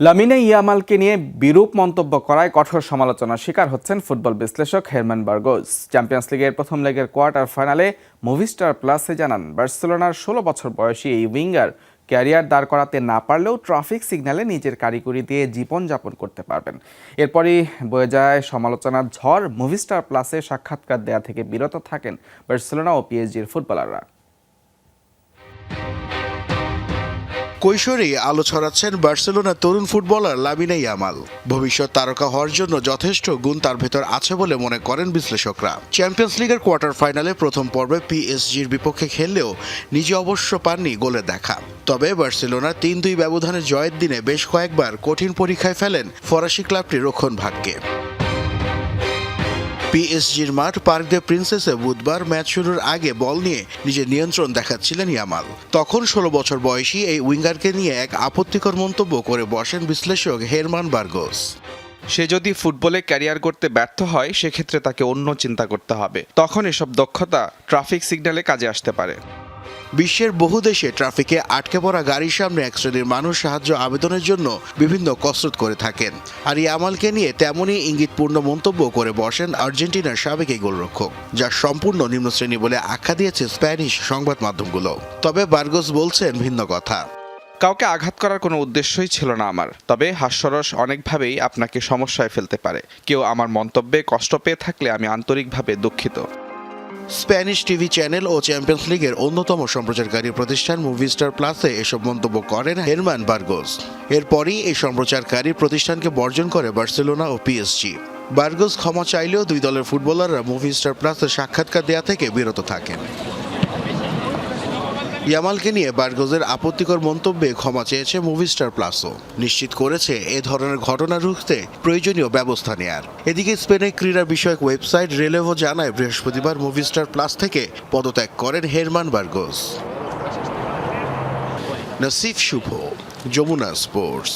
Lamine ইয়ামালকে নিয়ে বিরূপ মন্তব্য করায় কঠোর সমালোচনার শিকার হচ্ছেন ফুটবল বিশ্লেষক হেরমান বার্গোস। চ্যাম্পিয়ন্স লিগের প্রথম লেগের কোয়ার্টার ফাইনালে মুভিস্টার প্লাসে জানান, বার্সেলোনার ষোলো বছর বয়সী এই উইঙ্গার ক্যারিয়ার দাঁড় করাতে না পারলেও ট্রাফিক সিগন্যালে নিজের কারিগরি দিয়ে জীবনযাপন করতে পারবেন। এরপরই বয়ে যায় সমালোচনার ঝড়, মুভিস্টার প্লাসে সাক্ষাৎকার দেয়া থেকে বিরত থাকেন বার্সেলোনা ও পিএসজির ফুটবলাররা। কৈশোরেই আলো ছড়াচ্ছেন বার্সেলোনার তরুণ ফুটবলার লামিনে ইয়ামাল। ভবিষ্যৎ তারকা হওয়ার জন্য যথেষ্ট গুণ তার ভেতর আছে বলে মনে করেন বিশ্লেষকরা। চ্যাম্পিয়ন্স লিগের কোয়ার্টার ফাইনালে প্রথম পর্বে পিএসজির বিপক্ষে খেললেও নিজে অবশ্য পাননি গোলে দেখা। তবে বার্সেলোনা তিন দুই ব্যবধানে জয়ের দিনে বেশ কয়েকবার কঠিন পরীক্ষায় ফেলেন ফরাসি ক্লাবটি রক্ষণ ভাগ্যে পিএসজির মাঠ পার্ক দে প্রিন্সেসে বুধবার ম্যাচ শুরুর আগে বল নিয়ে নিজের নিয়ন্ত্রণ দেখাচ্ছিলেন ইয়ামাল। তখন ষোলো বছর বয়সী এই উইঙ্গারকে নিয়ে এক আপত্তিকর মন্তব্য করে বসেন বিশ্লেষক হেরমান বার্গোস। সে যদি ফুটবলে ক্যারিয়ার করতে ব্যর্থ হয়, সেক্ষেত্রে তাকে অন্য চিন্তা করতে হবে। তখন এসব দক্ষতা ট্রাফিক সিগন্যালে কাজে আসতে পারে। বিশ্বের বহু দেশে ট্রাফিকে আটকে পড়া গাড়ির সামনে এক শ্রেণির মানুষ সাহায্য আবেদনের জন্য বিভিন্ন কসরত করে থাকেন। আর এই ইয়ামালকে নিয়ে তেমনই ইঙ্গিতপূর্ণ মন্তব্য করে বসেন আর্জেন্টিনার সাবেক এই গোলরক্ষক, যা সম্পূর্ণ নিম্নশ্রেণী বলে আখ্যা দিয়েছে স্প্যানিশ সংবাদ মাধ্যমগুলো। তবে বার্গোস বলছেন ভিন্ন কথা। কাউকে আঘাত করার কোনো উদ্দেশ্যই ছিল না আমার, তবে হাস্যরস অনেকভাবেই আপনাকে সমস্যায় ফেলতে পারে। কেউ আমার মন্তব্যে কষ্ট পেয়ে থাকলে আমি আন্তরিকভাবে দুঃখিত। স্প্যানিশ টিভি চ্যানেল ও চ্যাম্পিয়ন্স লিগের অন্যতম সম্প্রচারকারী প্রতিষ্ঠান মুভি স্টার প্লাসে এসব মন্তব্য করেন হেরমান বার্গোস। এরপরই এই সম্প্রচারকারী প্রতিষ্ঠানকে বর্জন করে বার্সেলোনা ও পিএসজি। বার্গোস ক্ষমা চাইলেও দুই দলের ফুটবলাররা মুভি স্টার প্লাসে সাক্ষাৎকার দেয়া থেকে বিরত থাকেন। ইয়ামালকে নিয়ে বার্গজের আপত্তিকর মন্তব্যে ক্ষমা চেয়েছে মুভিস্টার প্লাসও নিশ্চিত করেছে এ ধরনের ঘটনা রুখতে প্রয়োজনীয় ব্যবস্থা নেয়ার। এদিকে স্পেনে ক্রীড়া বিষয়ক ওয়েবসাইট রেলেভো জানায়, বৃহস্পতিবার মুভিস্টার প্লাস থেকে পদত্যাগ করেন Hermann Burgos Nasif Shuvo, Jamuna sports.